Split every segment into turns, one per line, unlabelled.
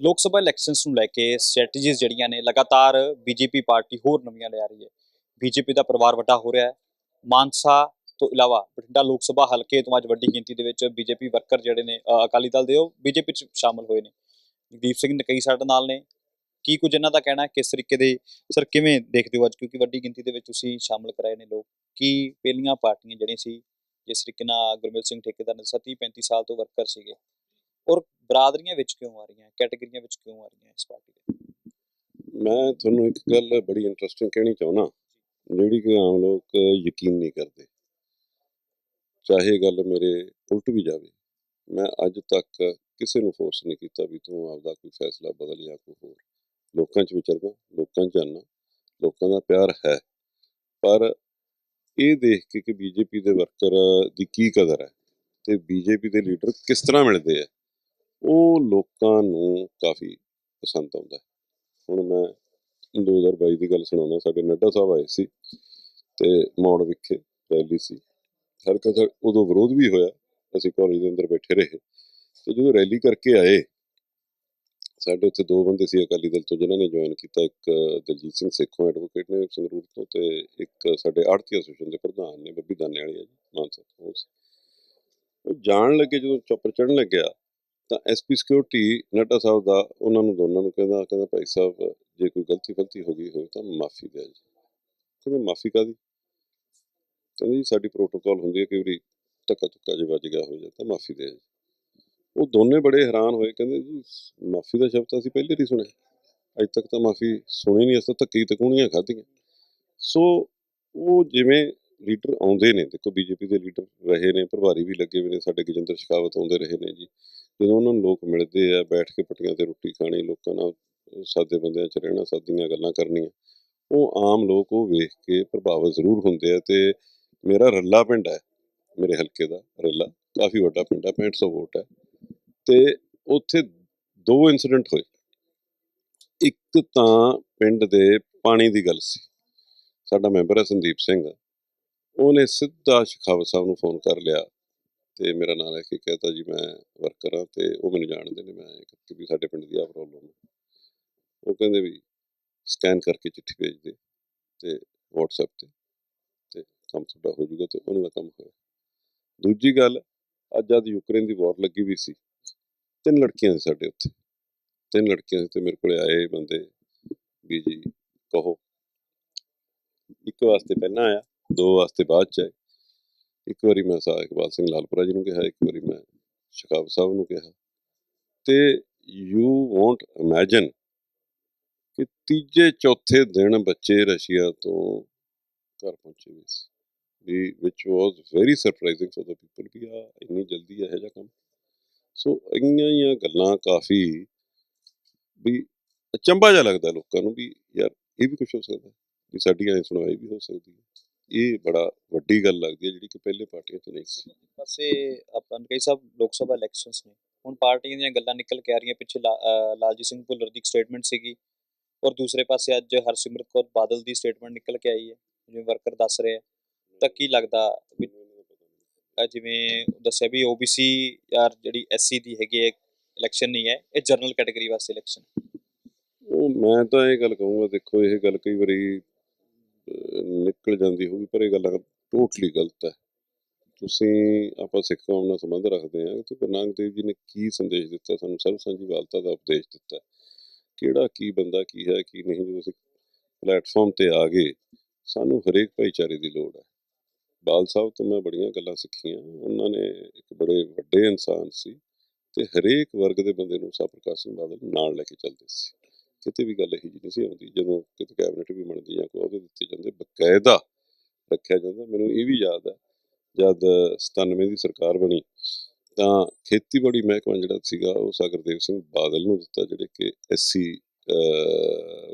ਲੋਕ ਸਭਾ ਇਲੈਕਸ਼ਨਸ ਨੂੰ ਲੈ ਕੇ ਸਟ੍ਰੈਟਜੀਜ਼ ਜਿਹੜੀਆਂ ਨੇ ਲਗਾਤਾਰ ਬੀਜੇਪੀ ਪਾਰਟੀ ਹੋਰ ਨਵੀਆਂ ਲਿਆ ਰਹੀ ਹੈ। ਬੀਜੇਪੀ ਦਾ ਪਰਿਵਾਰ ਵੱਡਾ ਹੋ ਰਿਹਾ ਹੈ। ਮਾਨਸਾ ਤੋਂ ਇਲਾਵਾ ਬਠਿੰਡਾ ਲੋਕ ਸਭਾ ਹਲਕੇ ਤੋਂ ਅੱਜ ਵੱਡੀ ਗਿਣਤੀ ਦੇ ਵਿੱਚ ਬੀਜੇਪੀ ਵਰਕਰ ਜਿਹੜੇ ਨੇ ਅਕਾਲੀ ਦਲ ਦੇ, ਉਹ ਬੀਜੇਪੀ 'ਚ ਸ਼ਾਮਲ ਹੋਏ ਨੇ। ਜਗਦੀਪ ਸਿੰਘ ਨਕਈ ਸਾਡੇ ਨਾਲ ਨੇ। ਕੀ ਕੁਝ ਇਹਨਾਂ ਦਾ ਕਹਿਣਾ ਕਿਸ ਤਰੀਕੇ ਦੇ, ਸਰ, ਕਿਵੇਂ ਦੇਖਦੇ ਹੋ ਅੱਜ? ਕਿਉਂਕਿ ਵੱਡੀ ਗਿਣਤੀ ਦੇ ਵਿੱਚ ਤੁਸੀਂ ਸ਼ਾਮਲ ਕਰਾਏ ਨੇ ਲੋਕ। ਕੀ ਪਹਿਲੀਆਂ ਪਾਰਟੀਆਂ ਜਿਹੜੀਆਂ ਸੀ, ਜਿਸ ਤਰੀਕੇ ਨਾਲ ਗੁਰਮੇਲ ਸਿੰਘ ਠੇਕੇਦਾਰ ਨੇ 30 35 ਸਾਲ ਤੋਂ ਵਰਕਰ ਸੀਗੇ ਬਰਾਦਰੀਆਂ ਵਿੱਚ ਕਿਉਂ ਆ ਰਹੀਆਂ ਕੈਟਾਗਰੀਆਂ ਵਿੱਚ ਕਿਉਂ ਆ ਰਹੀਆਂ ਇਸ ਪਾਰਟੀ ਦੇ?
ਮੈਂ ਤੁਹਾਨੂੰ ਇੱਕ ਗੱਲ ਬੜੀ ਇੰਟਰਸਟਿੰਗ ਕਹਿਣੀ ਚਾਹੁੰਦਾ, ਜਿਹੜੀ ਕਿ ਆਮ ਲੋਕ ਯਕੀਨ ਨਹੀਂ ਕਰਦੇ। ਚਾਹੇ ਗੱਲ ਮੇਰੇ ਉਲਟ ਵੀ ਜਾਵੇ, ਮੈਂ ਅੱਜ ਤੱਕ ਕਿਸੇ ਨੂੰ ਫੋਰਸ ਨਹੀਂ ਕੀਤਾ ਵੀ ਤੂੰ ਆਪਦਾ ਕੋਈ ਫੈਸਲਾ ਬਦਲ ਜਾਂ ਕੋਈ ਹੋਰ। ਲੋਕਾਂ 'ਚ ਵਿਚਰਦਾ ਲੋਕਾਂ 'ਚ ਜਾਣਾ ਲੋਕਾਂ ਦਾ ਪਿਆਰ ਹੈ। ਪਰ ਇਹ ਦੇਖ ਕੇ ਕਿ ਬੀਜੇਪੀ ਦੇ ਵਰਕਰ ਦੀ ਕੀ ਕਦਰ ਹੈ ਤੇ ਬੀਜੇਪੀ ਦੇ ਲੀਡਰ ਕਿਸ ਤਰ੍ਹਾਂ ਮਿਲਦੇ ਆ? ਉਹ ਲੋਕਾਂ ਨੂੰ ਕਾਫੀ ਪਸੰਦ ਆਉਂਦਾ ਹੁਣ ਮੈਂ 2022 ਦੀ ਗੱਲ ਸੁਣਾਉਣਾ ਸਾਡੇ ਨੱਡਾ ਸਾਹਿਬ ਆਏ ਸੀ ਤੇ ਮੌੜ ਵਿਖੇ ਰੈਲੀ ਸੀ। ਹਰਕਤ ਉਦੋਂ ਵਿਰੋਧ ਵੀ ਹੋਇਆ, ਅਸੀਂ ਕਾਲਜ ਦੇ ਅੰਦਰ ਬੈਠੇ ਰਹੇ ਤੇ ਜਦੋਂ ਰੈਲੀ ਕਰਕੇ ਆਏ, ਸਾਡੇ ਉੱਥੇ ਦੋ ਬੰਦੇ ਸੀ ਅਕਾਲੀ ਦਲ ਤੋਂ, ਜਿਨ੍ਹਾਂ ਨੇ ਜੁਆਇਨ ਕੀਤਾ ਇੱਕ ਦਲਜੀਤ ਸਿੰਘ ਸੇਖੋਂ ਐਡਵੋਕੇਟ ਨੇ ਸੰਗਰੂਰ ਤੋਂ ਤੇ ਇੱਕ ਸਾਡੇ ਆੜਤੀ ਐਸੋਸੀਏਸ਼ਨ ਦੇ ਪ੍ਰਧਾਨ ਨੇ, ਬੱਬੀ ਦਾਨੇ ਵਾਲੀ ਆ ਜੀ ਮਾਨਸਾ ਤੋਂ। ਉਹ ਉਹ ਜਾਣ ਲੱਗੇ ਜਦੋਂ ਚੌਪਰ ਚੜਨ ਲੱਗਿਆ ਤਾਂ ਐਸਪੀ ਸਿਕਿਉਰਿਟੀ ਨੱਡਾ ਸਾਹਿਬ ਦਾ, ਉਹਨਾਂ ਨੂੰ ਦੋਨਾਂ ਨੂੰ ਕਹਿੰਦਾ ਕਹਿੰਦਾ ਭਾਈ ਸਾਹਿਬ, ਜੇ ਕੋਈ ਗਲਤੀ ਗਲਤੀ ਹੋ ਗਈ ਹੋਵੇ ਤਾਂ ਮਾਫੀ ਦੇ ਜੀ। ਕਹਿੰਦੇ ਮਾਫੀ ਕਾਦੀ ਕਹਿੰਦੇ ਜੀ ਸਾਡੀ ਪ੍ਰੋਟੋਕਾਲ ਹੁੰਦੀ ਹੈ ਕਈ ਵਾਰੀ ਧੱਕਾ ਧੁੱਕਾ ਜੇ ਵੱਜ ਗਿਆ ਹੋ ਜਾ ਤਾਂ ਮਾਫੀ ਦੇ ਜੀ। ਉਹ ਦੋਨੇ ਬੜੇ ਹੈਰਾਨ ਹੋਏ, ਕਹਿੰਦੇ ਜੀ ਮਾਫੀ ਦਾ ਸ਼ਬਦ ਅਸੀਂ ਪਹਿਲੇ ਨਹੀਂ ਸੁਣਿਆ। ਅੱਜ ਤੱਕ ਤਾਂ ਮਾਫੀ ਸੁਣੀ ਨਹੀਂ, ਅਸੀਂ ਧੱਕੀ ਤਕੂਣੀਆਂ ਖਾਧੀਆਂ। ਸੋ ਉਹ ਜਿਵੇਂ ਲੀਡਰ ਆਉਂਦੇ ਨੇ। ਦੇਖੋ, ਬੀਜੇਪੀ ਦੇ ਲੀਡਰ ਰਹੇ ਨੇ, ਪ੍ਰਭਾਰੀ ਵੀ ਲੱਗੇ ਹੋਏ ਨੇ, ਸਾਡੇ ਗਜਿੰਦਰ ਸ਼ਿਕਾਵਤ ਆਉਂਦੇ ਰਹੇ ਨੇ ਜੀ। ਜਦੋਂ ਉਹਨਾਂ ਨੂੰ ਲੋਕ ਮਿਲਦੇ ਆ, ਬੈਠ ਕੇ ਪੱਟੀਆਂ ਤੇ ਰੋਟੀ ਖਾਣੀ, ਲੋਕਾਂ ਨਾਲ ਸਾਦੇ ਬੰਦਿਆਂ 'ਚ ਰਹਿਣਾ, ਸਾਦੀਆਂ ਗੱਲਾਂ ਕਰਨੀਆਂ, ਉਹ ਆਮ ਲੋਕ ਉਹ ਵੇਖ ਕੇ ਪ੍ਰਭਾਵਿਤ ਜ਼ਰੂਰ ਹੁੰਦੇ ਆ ਤੇ ਮੇਰਾ ਰੱਲਾ ਪਿੰਡ ਹੈ, ਮੇਰੇ ਹਲਕੇ ਦਾ ਰੱਲਾ, ਕਾਫੀ ਵੱਡਾ ਪਿੰਡ ਹੈ 6500 ਵੋਟ ਹੈ। ਤੇ ਉੱਥੇ ਦੋ ਇਨਸੀਡੈਂਟ ਹੋਏ। ਇੱਕ ਤਾਂ ਪਿੰਡ ਦੇ ਪਾਣੀ ਦੀ ਗੱਲ ਸੀ। ਸਾਡਾ ਮੈਂਬਰ ਹੈ ਸੰਦੀਪ ਸਿੰਘ। ਉਹਨੇ ਸਿੱਧਾ ਸ਼ਿਖਾਵਤ ਸਾਹਿਬ ਨੂੰ ਫੋਨ ਕਰ ਲਿਆ ਤੇ ਮੇਰਾ ਨਾਮ ਲੈ ਕੇ ਕਹਤਾ, ਜੀ ਮੈਂ ਵਰਕਰ ਹਾਂ ਤੇ ਉਹ ਮੈਨੂੰ ਜਾਣਦੇ ਨੇ, ਮੈਂ ਕਿਉਂਕਿ ਸਾਡੇ ਪਿੰਡ ਦੀ ਆ ਪ੍ਰੋਬਲਮ ਹੈ। ਉਹ ਕਹਿੰਦੇ ਵੀ ਸਕੈਨ ਕਰਕੇ ਚਿੱਠੀ ਭੇਜ ਦੇ ਤੇ WhatsApp ਤੇ ਤੇ ਕੰਮ ਤੁਹਾਡਾ ਹੋ ਜਾਊਗਾ ਤੇ ਉਹਨਾਂ ਦਾ ਕੰਮ ਹੋਇਆ। ਦੂਜੀ ਗੱਲ, ਅੱਜ ਜਦ ਯੂਕਰੇਨ ਦੀ ਵਾਰ ਲੱਗੀ ਵੀ ਸੀ। ਤਿੰਨ ਲੜਕੀਆਂ ਸੀ ਸਾਡੇ ਉੱਥੇ। ਤਿੰਨ ਲੜਕੀਆਂ ਸੀ ਤੇ ਮੇਰੇ ਕੋਲੇ ਆਏ ਬੰਦੇ ਵੀ ਜੀ ਕਹੋ। ਇੱਕ ਵਾਸਤੇ ਪਹਿਲਾਂ ਆਇਆ ਦੋ ਵਾਸਤੇ ਬਾਅਦ ਚ ਆਏ। ਇੱਕ ਵਾਰੀ ਮੈਂ ਸਾ ਇਕਬਾਲ ਸਿੰਘ ਲਾਲਪੁਰਾ ਜੀ ਨੂੰ ਕਿਹਾ, ਇੱਕ ਵਾਰੀ ਮੈਂ ਸ਼ਿਕਾਬ ਸਾਹਿਬ ਨੂੰ ਕਿਹਾ। ਤੇ ਯੂ ਵੋਂਟ ਇਮੇਜਿਨ ਕਿ ਤੀਜੇ ਚੌਥੇ ਦਿਨ ਬੱਚੇ ਰਸ਼ੀਆ ਤੋਂ ਘਰ ਪਹੁੰਚੇ ਹੋਏ ਸੀ। ਵੀ which was very surprising for the people ਵੀ ਆ ਇੰਨੀ ਜਲਦੀ ਇਹੋ ਜਿਹਾ ਕੰਮ। ਸੋ ਇੰਨੀਆਂ ਹੀ ਗੱਲਾਂ ਕਾਫੀ ਵੀ ਅਚੰਭਾ ਜਿਹਾ ਲੱਗਦਾ ਲੋਕਾਂ ਨੂੰ ਵੀ ਯਾਰ ਇਹ ਵੀ ਕੁਝ ਹੋ ਸਕਦਾ। ਵੀ ਸਾਡੀ ਐ ਸੁਣਵਾਈ ਵੀ ਹੋ ਸਕਦੀ ਹੈ। ਇਹ ਬੜਾ ਵੱਡੀ ਗੱਲ ਲੱਗਦੀ ਹੈ ਜਿਹੜੀ ਕਿ ਪਹਿਲੇ ਪਾਰਟੀਆਂ 'ਚ ਨਹੀਂ ਸੀ।
ਪਾਸੇ ਆਪਾਂ ਕਈ ਸਭ ਲੋਕ ਸਭਾ ਇਲੈਕਸ਼ਨਸ ਨੇ। ਹੁਣ ਪਾਰਟੀਆਂ ਦੀਆਂ ਗੱਲਾਂ ਨਿਕਲ ਕੇ ਆ ਰਹੀਆਂ ਪਿੱਛੇ ਲਾਲਜੀਤ ਸਿੰਘ ਭੁੱਲਰ ਦੀ ਸਟੇਟਮੈਂਟ ਸੀਗੀ। ਔਰ ਦੂਸਰੇ ਪਾਸੇ ਅੱਜ ਹਰਸਿਮਰਤ ਕੌਰ ਬਾਦਲ ਦੀ ਸਟੇਟਮੈਂਟ ਨਿਕਲ ਕੇ ਆਈ ਹੈ ਜਿਵੇਂ ਵਰਕਰ ਦੱਸ ਰਹੇ ਆ। ਤਾਂ ਕੀ ਲੱਗਦਾ ਜਿਵੇਂ ਦੱਸਿਆ ਵੀ OBC ਯਾਰ ਜਿਹੜੀ SC ਦੀ ਹੈਗੀ ਹੈ ਇਲੈਕਸ਼ਨ ਨਹੀਂ ਹੈ ਇਹ ਜਨਰਲ ਕੈਟਾਗਰੀ ਵਾਸਤੇ ਇਲੈਕਸ਼ਨ
ਉਹ ਮੈਂ ਤਾਂ ਇਹ ਗੱਲ ਕਹੂੰਗਾ ਦੇਖੋ ਇਹ ਗੱਲ ਕਈ ਵਾਰੀ ਨਿਕਲ ਜਾਂਦੀ ਹੋਊਗੀ, ਪਰ ਇਹ ਗੱਲ ਟੋਟਲੀ ਗਲਤ ਹੈ। ਤੁਸੀਂ, ਆਪਾਂ ਸਿੱਖ ਕੌਮ ਨਾਲ ਸੰਬੰਧ ਰੱਖਦੇ ਹਾਂ, ਤੇ ਗੁਰੂ ਨਾਨਕ ਦੇਵ ਜੀ ਨੇ ਕੀ ਸੰਦੇਸ਼ ਦਿੱਤਾ? ਸਾਨੂੰ ਸਰਬ ਸਾਂਝੀਵਾਲਤਾ ਦਾ ਉਪਦੇਸ਼ ਦਿੱਤਾ। ਕਿਹੜਾ ਕੀ ਬੰਦਾ ਕੀ ਹੈ, ਕੀ ਨਹੀਂ? ਜਦੋਂ ਅਸੀਂ ਪਲੇਟਫਾਰਮ ਤੇ ਆ ਗਏ, ਸਾਨੂੰ ਹਰੇਕ ਭਾਈਚਾਰੇ ਦੀ ਲੋੜ ਹੈ। ਬਾਲ ਸਾਹਿਬ ਤੋਂ ਮੈਂ ਬੜੀਆਂ ਗੱਲਾਂ ਸਿੱਖੀਆਂ। ਉਹਨਾਂ ਨੇ ਇੱਕ ਬੜੇ ਵੱਡੇ ਇਨਸਾਨ ਸੀ ਤੇ ਹਰੇਕ ਵਰਗ ਦੇ ਬੰਦੇ ਨੂੰ ਸਾਹ ਪ੍ਰਕਾਸ਼ ਸਿੰਘ ਬਾਦਲ ਨਾਲ ਲੈ ਕੇ ਚੱਲਦੇ ਸੀ। ਕਿਤੇ ਵੀ ਗੱਲ ਇਹੀ ਜਿਹੀ ਨਹੀਂ ਸੀ ਆਉਂਦੀ, ਜਦੋਂ ਕਿਤੇ ਕੈਬਨਿਟ ਵੀ ਬਣਦੀ ਜਾਂ ਕੋਈ ਅਹੁਦੇ ਦਿੱਤੇ ਜਾਂਦੇ, ਬਕਾਇਦਾ ਰੱਖਿਆ ਜਾਂਦਾ, ਮੈਨੂੰ ਇਹ ਵੀ ਯਾਦ ਹੈ, ਜਦ 97 ਦੀ ਸਰਕਾਰ ਬਣੀ, ਤਾਂ ਖੇਤੀਬਾੜੀ ਮਹਿਕਮਾ ਜਿਹੜਾ ਸੀਗਾ, ਉਹ ਸਾਗਰਦੇਵ ਸਿੰਘ ਬਾਦਲ ਨੂੰ ਦਿੱਤਾ, ਜਿਹੜੇ ਕਿ ਐਸਸੀ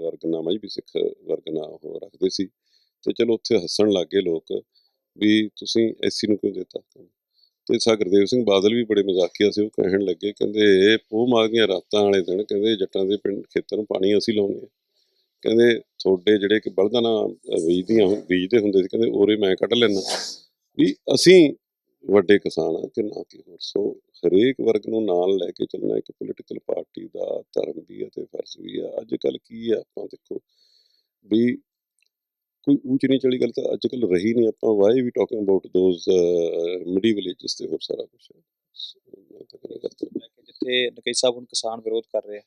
ਵਰਗਨਾਮਾ ਵੀ ਸਿੱਖ ਵਰਗਨਾ ਉਹ ਰੱਖਦੇ ਸੀ, ਤੇ ਚਲੋ ਉੱਥੇ ਹੱਸਣ ਲੱਗੇ ਲੋਕ ਵੀ ਤੁਸੀਂ ਐਸਸੀ ਨੂੰ ਕਿਉਂ ਦਿੱਤਾ? ਤੇ ਸਾਗਰਦੇਵ ਸਿੰਘ ਬਾਦਲ ਵੀ ਬੜੇ ਮਜ਼ਾਕੀਆ ਸੀ, ਉਹ ਕਹਿਣ ਲੱਗੇ, ਕਹਿੰਦੇ ਪੋਹ ਮਾਘ ਦੀਆਂ ਰਾਤਾਂ ਵਾਲੇ ਦਿਨ, ਕਹਿੰਦੇ, ਜੱਟਾਂ ਦੇ ਪਿੰਡ ਖੇਤਾਂ ਨੂੰ ਪਾਣੀ ਅਸੀਂ ਲਾਉਂਦੇ ਆ ਕਹਿੰਦੇ, ਤੁਹਾਡੇ ਜਿਹੜੇ ਕਿ ਬਲਦਾਂ ਨਾਲ ਬੀਜਦੀਆਂ ਬੀਜਦੇ ਹੁੰਦੇ ਸੀ, ਕਹਿੰਦੇ ਉਰੇ ਮੈਂ ਕੱਢ ਲੈਣਾ ਵੀ ਅਸੀਂ ਵੱਡੇ ਕਿਸਾਨ ਆ ਕਿ ਨਾ ਕਿ ਹੋਰ। ਸੋ ਹਰੇਕ ਵਰਗ ਨੂੰ ਨਾਲ ਲੈ ਕੇ ਚੱਲਣਾ ਇੱਕ ਪੋਲੀਟੀਕਲ ਪਾਰਟੀ ਦਾ ਧਰਮ ਵੀ ਹੈ ਤੇ ਫਰਜ਼ ਵੀ ਹੈ। ਅੱਜ ਕੱਲ ਕੀ ਹੈ, ਆਪਾਂ ਦੇਖੋ, ਵੀ ਕੋਈ ਊਚ ਨੀਚ ਵਾਲੀ ਗੱਲ ਤਾਂ ਅੱਜ ਕੱਲ ਰਹੀ ਨਹੀਂ, ਆਪਾਂ why we talking about those medieval ages ਤੇ ਹੋਰ ਸਾਰਾ ਕੁਝ
ਜਿੱਥੇ ਨਕਈ ਸਾਹਿਬ ਹੁਣ ਕਿਸਾਨ ਵਿਰੋਧ ਕਰ ਰਹੇ ਆ,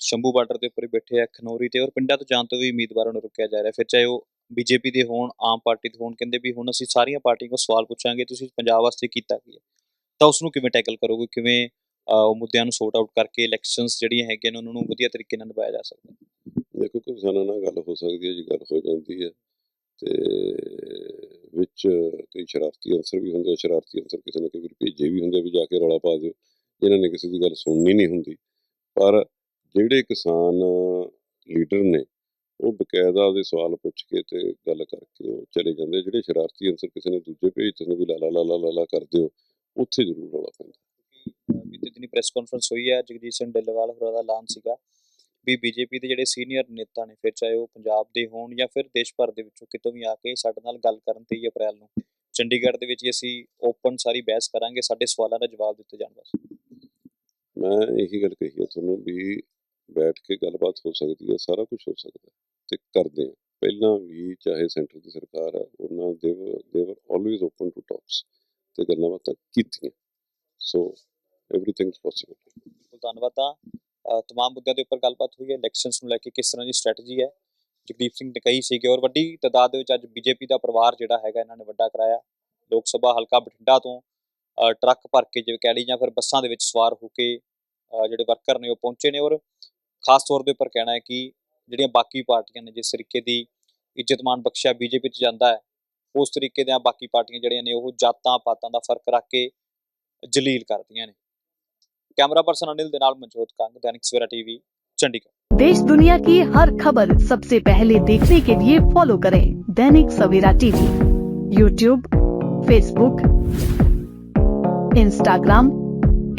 ਸ਼ੰਭੂ ਬਾਰਡਰ ਦੇ ਉੱਪਰ ਹੀ ਬੈਠੇ ਆ ਖਨੌਰੀ ਤੇ, ਔਰ ਪਿੰਡਾਂ ਤੋਂ ਜਾਣ ਤੋਂ ਵੀ ਉਮੀਦਵਾਰਾਂ ਨੂੰ ਰੋਕਿਆ ਜਾ ਰਿਹਾ, ਫਿਰ ਚਾਹੇ ਉਹ ਬੀਜੇਪੀ ਦੇ ਹੋਣ, ਆਮ ਪਾਰਟੀ ਦੇ ਹੋਣ, ਕਹਿੰਦੇ ਵੀ ਹੁਣ ਅਸੀਂ ਸਾਰੀਆਂ ਪਾਰਟੀਆਂ ਕੋਲ ਸਵਾਲ ਪੁੱਛਾਂਗੇ, ਤੁਸੀਂ ਪੰਜਾਬ ਵਾਸਤੇ ਕੀਤਾ ਕੀ ਹੈ? ਤਾਂ ਉਸ ਨੂੰ ਕਿਵੇਂ ਟੈਕਲ ਕਰੋਗੇ? ਕਿਵੇਂ ਉਹ ਮੁੱਦਿਆਂ ਨੂੰ ਸੌਟ ਆਊਟ ਕਰਕੇ ਇਲੈਕਸ਼ਨਸ ਜਿਹੜੀਆਂ ਹੈਗੀਆਂ ਨੇ, ਉਹਨਾਂ ਨੂੰ ਵਧੀਆ ਤਰੀਕੇ ਨਾਲ ਨਿਭਾਇਆ ਜਾ ਸਕਦਾ?
ਦੇਖੋ ਕਿਸਾਨਾਂ ਨਾਲ ਗੱਲ ਹੋ ਸਕਦੀ ਹੈ ਜੀ, ਗੱਲ ਹੋ ਜਾਂਦੀ ਹੈ ਤੇ ਵਿੱਚ ਕਈ ਸ਼ਰਾਰਤੀ ਅਨਸਰ ਵੀ ਹੁੰਦੇ ਆ, ਸ਼ਰਾਰਤੀ ਅਨਸਰ ਕਿਸੇ ਨੇ ਕਈ ਵਾਰ ਭੇਜੇ ਵੀ ਹੁੰਦੇ ਵੀ ਜਾ ਕੇ ਰੌਲਾ ਪਾ ਦਿਓ ਇਹਨਾਂ ਨੇ ਕਿਸੇ ਦੀ ਗੱਲ ਸੁਣਨੀ ਨਹੀਂ ਹੁੰਦੀ। ਪਰ ਜਿਹੜੇ ਕਿਸਾਨ ਲੀਡਰ ਨੇ, ਉਹ ਬਕਾਇਦਾ ਉਹਦੇ ਸਵਾਲ ਪੁੱਛ ਕੇ ਤੇ ਗੱਲ ਕਰਕੇ ਉਹ ਚਲੇ ਜਾਂਦੇ ਆ। ਜਿਹੜੇ ਸ਼ਰਾਰਤੀ ਅਨਸਰ ਕਿਸੇ ਨੇ ਦੂਜੇ ਭੇਜ ਤੇ ਵੀ ਲਾਲਾ ਲਾਲਾ ਲਾਲਾ ਲਾ ਲਾ ਕਰ ਦਿਓ, ਉੱਥੇ ਜ਼ਰੂਰ ਰੌਲਾ ਪੈਂਦਾ।
ਬੀਤੇ ਦਿਨੀ ਪ੍ਰੈਸ ਕਾਨਫਰੰਸ ਹੋਈ ਹੈ ਜਗਜੀਤ ਸਿੰਘ ਡੱਲੇਵਾਲ ਹੋਰਾਂ ਦਾ ਐਲਾਨ ਸੀਗਾ। ਵੀ ਬੀਜੇਪੀ ਦੇ ਜਿਹੜੇ ਸੀਨੀਅਰ ਨੇਤਾ ਨੇ ਫਿਰ ਚਾਹੇ ਉਹ ਪੰਜਾਬ ਦੇ ਹੋਣ ਜਾਂ ਫਿਰ ਦੇਸ਼ ਭਰ ਦੇ ਵਿੱਚੋਂ ਕਿਤੋਂ ਵੀ ਆ ਕੇ ਸਾਡੇ ਨਾਲ ਗੱਲ ਕਰਨ 23 ਅਪ੍ਰੈਲ ਨੂੰ ਚੰਡੀਗੜ੍ਹ ਦੇ ਵਿੱਚ ਹੀ ਅਸੀਂ ਓਪਨ ਸਾਰੀ ਬਹਿਸ ਕਰਾਂਗੇ ਸਾਡੇ ਸਵਾਲਾਂ ਦਾ ਜਵਾਬ ਦਿੱਤੇ ਜਾਣ ਬਸ
ਮੈਂ ਇਹੀ ਗੱਲ ਕਹੀ ਹੈ ਤੁਹਾਨੂੰ ਵੀ ਬੈਠ ਕੇ ਗੱਲਬਾਤ ਹੋ ਸਕਦੀ ਹੈ ਸਾਰਾ ਕੁਝ ਹੋ ਸਕਦਾ ਹੈ ਤੇ ਕਰਦੇ ਆ ਪਹਿਲਾਂ ਵੀ ਚਾਹੇ ਸੈਂਟਰ ਦੀ ਸਰਕਾਰ ਆ ਉਹਨਾਂ ਦੇ ਦੇਵਰ ਆਲਵੇਜ਼ ਓਪਨ ਟੂ ਟਾਕਸ ਤੇ ਗੱਲਾਂ ਬਾਤਾਂ ਕੀਤੀਆਂ ਸੋ एवरीथिंग इज पॉसिबल
ਬਿਲਕੁਲ ਧੰਨਵਾਦ ਤਾਂ ਅਹ ਤਮਾਮ ਮੁੱਦਿਆਂ ਦੇ ਉੱਪਰ ਗੱਲਬਾਤ ਹੋਈ ਹੈ ਇਲੈਕਸ਼ਨਸ ਨੂੰ ਲੈ ਕੇ ਕਿਸ ਤਰ੍ਹਾਂ ਦੀ ਸਟ੍ਰੈਟਜੀ ਹੈ, ਜਗਦੀਪ ਸਿੰਘ ਨੇ ਕਹੀ ਸੀਗੀ ਔਰ ਵੱਡੀ ਤਾਦਾਦ ਦੇ ਵਿੱਚ ਅੱਜ ਬੀਜੇਪੀ ਦਾ ਪਰਿਵਾਰ ਜਿਹੜਾ ਹੈਗਾ ਇਹਨਾਂ ਨੇ ਵੱਡਾ ਕਰਾਇਆ। ਲੋਕ ਸਭਾ ਹਲਕਾ ਬਠਿੰਡਾ ਤੋਂ ਟਰੱਕ ਭਰ ਕੇ ਜਿਵੇਂ ਕਹਿ ਲਈ ਜਾਂ ਫਿਰ ਬੱਸਾਂ ਦੇ ਵਿੱਚ ਸਵਾਰ ਹੋ ਕੇ ਜਿਹੜੇ ਵਰਕਰ ਨੇ ਉਹ ਪਹੁੰਚੇ ਨੇ ਔਰ ਖਾਸ ਤੌਰ ਦੇ ਉੱਪਰ ਕਹਿਣਾ ਹੈ ਕਿ ਜਿਹੜੀਆਂ ਬਾਕੀ ਪਾਰਟੀਆਂ ਨੇ ਜਿਸ ਤਰੀਕੇ ਦੀ ਇੱਜ਼ਤਮਾਨ ਬਖਸ਼ਿਆ ਬੀਜੇਪੀ 'ਚ ਜਾਂਦਾ ਹੈ, ਉਸ ਤਰੀਕੇ ਦੀਆਂ ਬਾਕੀ ਪਾਰਟੀਆਂ ਜਿਹੜੀਆਂ ਨੇ ਉਹ ਜਾਤਾਂ ਪਾਤਾਂ ਦਾ ਫ਼ਰਕ ਰੱਖ ਕੇ ਜਲੀਲ ਕਰਦੀਆਂ ਨੇ। Camera person Anil Dinal Manjot Kang, Dainik Savera TV, Chandigarh
देश दुनिया की हर खबर सबसे पहले देखने के लिए फॉलो करें Dainik Savera TV YouTube Facebook Instagram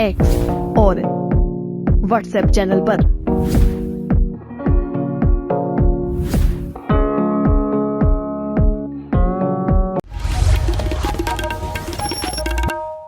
X और व्हाट्सएप चैनल पर।